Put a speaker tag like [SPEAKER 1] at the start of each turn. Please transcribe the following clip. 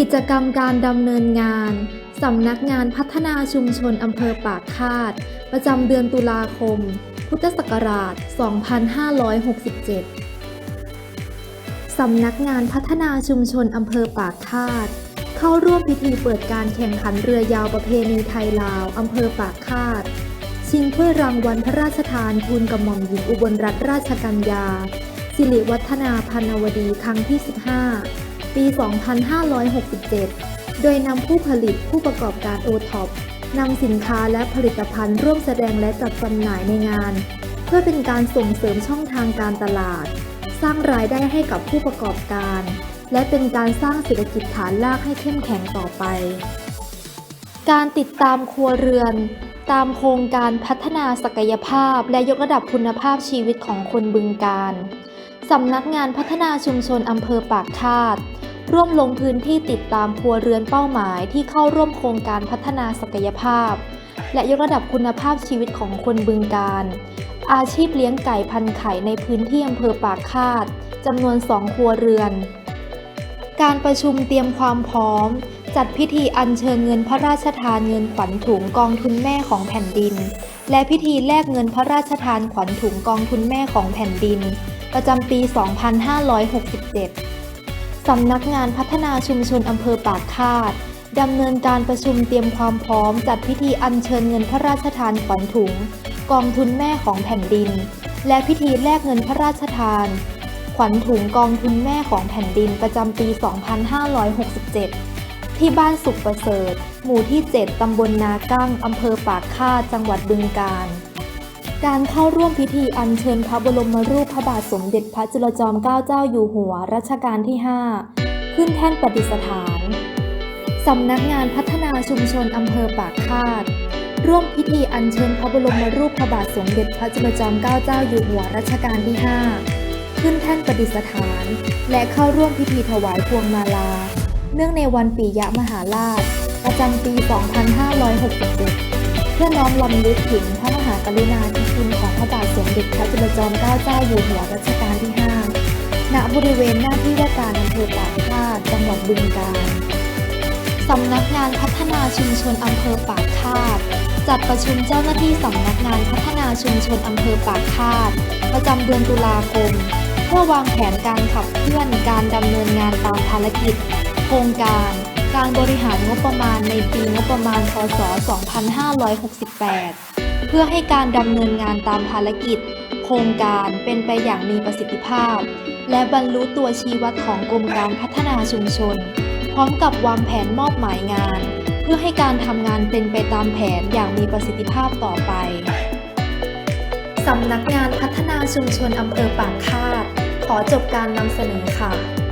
[SPEAKER 1] กิจกรรมการดำเนินงานสำนักงานพัฒนาชุมชนอำเภอปากคาด ประจำเดือนตุลาคม พุทธศักราช 2567 สำนักงานพัฒนาชุมชนอำเภอปากคาด เข้าร่วมพิธีเปิดการแข่งขันเรือยาวประเพณีไทยลาวอำเภอปากคาด ชิงถ้วยรางวัลพระราชทานทุนกระหม่อมหญิงอุบลรัตนราชกัญญา สิริวัฒนาพันวดีครั้งที่ 15 ปี 2567 โดยนำผู้ผลิตผู้ประกอบการโอท็อปนำสินค้าและผลิตภัณฑ์ร่วมแสดงและจัดจำหน่ายในงาน เพื่อเป็นการส่งเสริมช่องทางการตลาด สร้างรายได้ให้กับผู้ประกอบการ และเป็นการสร้างเศรษฐกิจฐานรากให้เข้มแข็งต่อไป การติดตามครัวเรือน ตามโครงการพัฒนาศักยภาพและยกระดับคุณภาพชีวิตของคนบึงการ สำนักงานพัฒนาชุมชนอำเภอปากคาด ร่วมลงพื้นที่ติดตามครัวเรือนเป้าหมายที่เข้าร่วมโครงการพัฒนาศักยภาพ และยกระดับคุณภาพชีวิตของคนบึงการ อาชีพเลี้ยงไก่พันไข่ในพื้นที่อำเภอปากคาดจำนวนสองครัวเรือน การประชุมเตรียมความพร้อม จัดพิธีอัญเชิญเงินพระราชทานเงินขวัญถุงกองทุนแม่ของแผ่นดิน และพิธีแลกเงินพระราชทานขวัญถุงกองทุนแม่ของแผ่นดิน ประจำปี 2567 สำนักงานพัฒนาชุมชนอำเภอปากคาดดำเนินการประชุมเตรียมความพร้อมจัดพิธีอัญเชิญเงินพระราชทานขวัญถุง กองทุนแม่ของแผ่นดิน และพิธีแลกเงินพระราชทาน ขวัญถุงกองทุนแม่ของแผ่นดินประจำปี 2567 ที่บ้านสุขประเสริฐ หมู่ที่ 7 ตำบลนากั้งอำเภอปากคาดจังหวัดบึงกาฬ การเข้าร่วมพิธีอัญเชิญพระบรมรูปพระบาทสมเด็จพระจุลจอมเกล้าเจ้าอยู่หัวรัชกาลที่ 5 ขึ้นแท่นประดิษฐาน สำนักงานพัฒนาชุมชนอำเภอปากคาด ร่วมพิธีอัญเชิญพระบรมรูปพระบาทสมเด็จพระจุลจอมเกล้าเจ้าอยู่หัวรัชกาลที่ 5 ขึ้นแท่นประดิษฐาน และเข้าร่วมพิธีถวายพวงมาลา เนื่องในวันปียะมหาราชประจำปี 2567 เพื่อน้อมรำลึกถึงพระมหากรุณาธิคุณของพระบาทสมเด็จพระจุลจอมเกล้าเจ้าอยู่หัวรัชกาลที่ 5 ณ บริเวณหน้าที่ว่าการอำเภอปากคาดจังหวัดบึงกาฬสำนักงานพัฒนาชุมชนอำเภอปากคาด จัดประชุมเจ้าหน้าที่สำนักงานพัฒนาชุมชนอำเภอปากคาด ประจำเดือนตุลาคม เพื่อวางแผนการขับเคลื่อนการดำเนินงานตามภารกิจ โครงการ การบริหารงบประมาณในปีงบประมาณ พศ 2568 เพื่อให้การดำเนินงานตามภารกิจ โครงการเป็นไปอย่างมีประสิทธิภาพ และบรรลุตัวชี้วัดของกรมการพัฒนาชุมชน พร้อมกับวางแผนมอบหมายงาน เพื่อให้การทำงานเป็นไปตามแผนอย่างมีประสิทธิภาพต่อไปสำนักงานพัฒนาชุมชนอำเภอปากคาด ขอจบการนำเสนอค่ะ